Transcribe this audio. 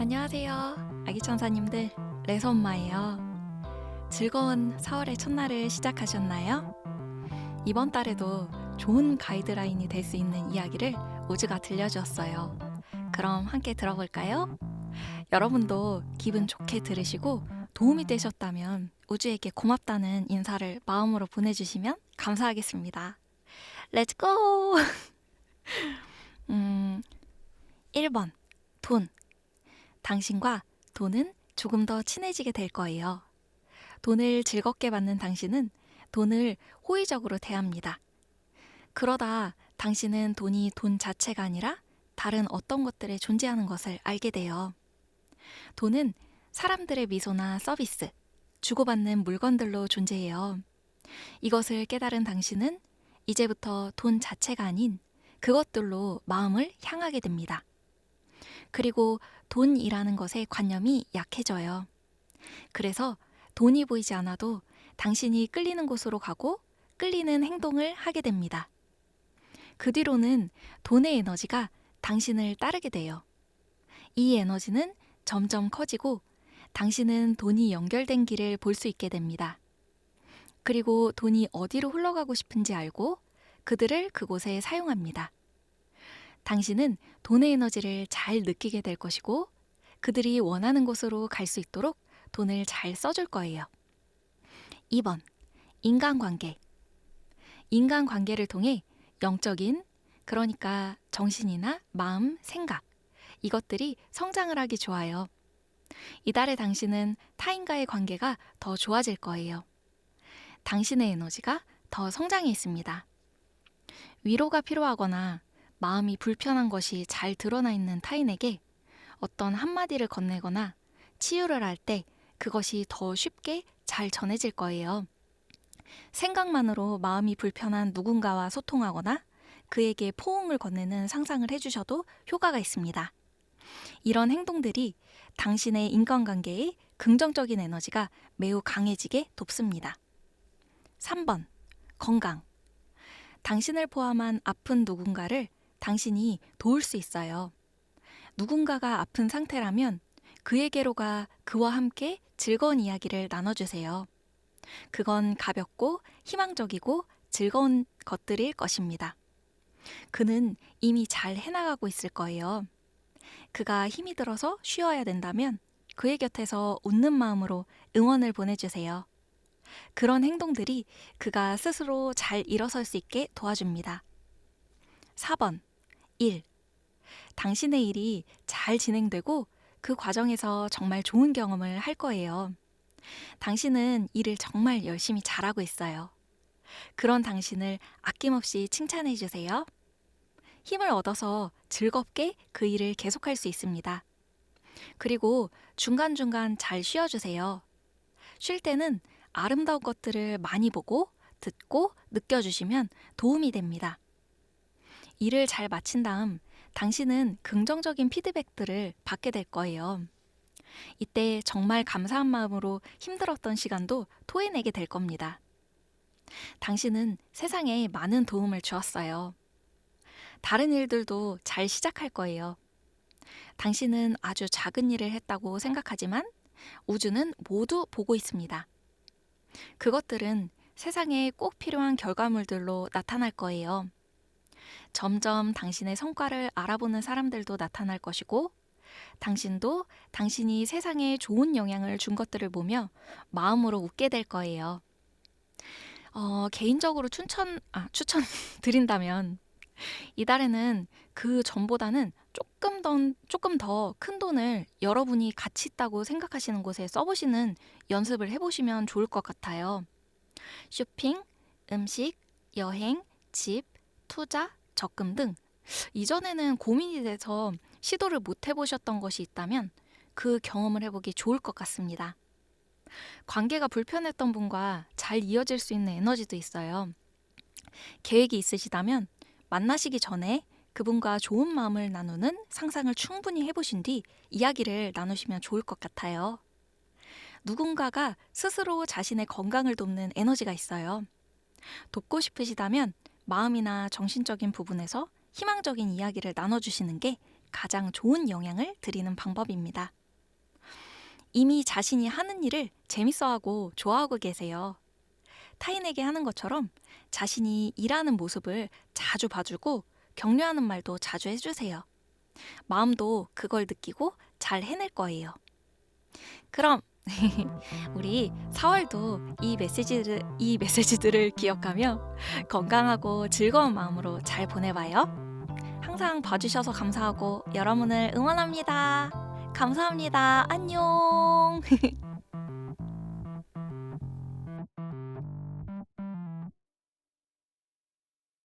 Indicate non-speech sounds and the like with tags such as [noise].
안녕하세요. 아기 천사님들, 레서 엄마예요. 즐거운 4월의 첫날을 시작하셨나요? 이번 달에도 좋은 가이드라인이 될 수 있는 이야기를 오즈가 들려주었어요. 그럼 함께 들어볼까요? 여러분도 기분 좋게 들으시고 도움이 되셨다면 우주에게 고맙다는 인사를 마음으로 보내주시면 감사하겠습니다. 렛츠고! [laughs] 음, 1번, 돈. 당신과 돈은 조금 더 친해지게 될 거예요. 돈을 즐겁게 받는 당신은 돈을 호의적으로 대합니다. 그러다 당신은 돈이 돈 자체가 아니라 다른 어떤 것들에 존재하는 것을 알게 돼요. 돈은 사람들의 미소나 서비스, 주고받는 물건들로 존재해요. 이것을 깨달은 당신은 이제부터 돈 자체가 아닌 그것들로 마음을 향하게 됩니다. 그리고 돈이라는 것에 관념이 약해져요. 그래서 돈이 보이지 않아도 당신이 끌리는 곳으로 가고 끌리는 행동을 하게 됩니다. 그 뒤로는 돈의 에너지가 당신을 따르게 돼요. 이 에너지는 점점 커지고 당신은 돈이 연결된 길을 볼 수 있게 됩니다. 그리고 돈이 어디로 흘러가고 싶은지 알고 그들을 그곳에 사용합니다. 당신은 돈의 에너지를 잘 느끼게 될 것이고 그들이 원하는 곳으로 갈 수 있도록 돈을 잘 써줄 거예요. 2번. 인간관계. 인간관계를 통해 영적인, 그러니까 정신이나 마음, 생각, 이것들이 성장을 하기 좋아요. 이달의 당신은 타인과의 관계가 더 좋아질 거예요. 당신의 에너지가 더 성장해 있습니다. 위로가 필요하거나 마음이 불편한 것이 잘 드러나 있는 타인에게 어떤 한마디를 건네거나 치유를 할 때 그것이 더 쉽게 잘 전해질 거예요. 생각만으로 마음이 불편한 누군가와 소통하거나 그에게 포옹을 건네는 상상을 해주셔도 효과가 있습니다. 이런 행동들이 당신의 인간관계에 긍정적인 에너지가 매우 강해지게 돕습니다. 3번. 건강. 당신을 포함한 아픈 누군가를 당신이 도울 수 있어요. 누군가가 아픈 상태라면 그에게로 가 그와 함께 즐거운 이야기를 나눠주세요. 그건 가볍고 희망적이고 즐거운 것들일 것입니다. 그는 이미 잘 해나가고 있을 거예요. 그가 힘이 들어서 쉬어야 된다면 그의 곁에서 웃는 마음으로 응원을 보내주세요. 그런 행동들이 그가 스스로 잘 일어설 수 있게 도와줍니다. 4번. 1. 당신의 일이 잘 진행되고 그 과정에서 정말 좋은 경험을 할 거예요. 당신은 일을 정말 열심히 잘하고 있어요. 그런 당신을 아낌없이 칭찬해 주세요. 힘을 얻어서 즐겁게 그 일을 계속할 수 있습니다. 그리고 중간중간 잘 쉬어주세요. 쉴 때는 아름다운 것들을 많이 보고 듣고 느껴주시면 도움이 됩니다. 일을 잘 마친 다음 당신은 긍정적인 피드백들을 받게 될 거예요. 이때 정말 감사한 마음으로 힘들었던 시간도 토해내게 될 겁니다. 당신은 세상에 많은 도움을 주었어요. 다른 일들도 잘 시작할 거예요. 당신은 아주 작은 일을 했다고 생각하지만 우주는 모두 보고 있습니다. 그것들은 세상에 꼭 필요한 결과물들로 나타날 거예요. 점점 당신의 성과를 알아보는 사람들도 나타날 것이고, 당신도 당신이 세상에 좋은 영향을 준 것들을 보며 마음으로 웃게 될 거예요. 어, 개인적으로 추천, 아, 추천 [laughs] 드린다면, 이달에는 그 전보다는 조금 더, 조금 더 큰 돈을 여러분이 가치 있다고 생각하시는 곳에 써보시는 연습을 해보시면 좋을 것 같아요. 쇼핑, 음식, 여행, 집, 투자, 적금 등 이전에는 고민이 돼서 시도를 못 해보셨던 것이 있다면 그 경험을 해보기 좋을 것 같습니다. 관계가 불편했던 분과 잘 이어질 수 있는 에너지도 있어요. 계획이 있으시다면 만나시기 전에 그분과 좋은 마음을 나누는 상상을 충분히 해보신 뒤 이야기를 나누시면 좋을 것 같아요. 누군가가 스스로 자신의 건강을 돕는 에너지가 있어요. 돕고 싶으시다면 마음이나 정신적인 부분에서 희망적인 이야기를 나눠주시는 게 가장 좋은 영향을 드리는 방법입니다. 이미 자신이 하는 일을 재밌어하고 좋아하고 계세요. 타인에게 하는 것처럼 자신이 일하는 모습을 자주 봐주고 격려하는 말도 자주 해주세요. 마음도 그걸 느끼고 잘 해낼 거예요. 그럼 [laughs] 우리 4월도 이 메시지를 이 메시지들을 기억하며 건강하고 즐거운 마음으로 잘 보내봐요. 항상 봐주셔서 감사하고 여러분을 응원합니다. 감사합니다. 안녕. [laughs]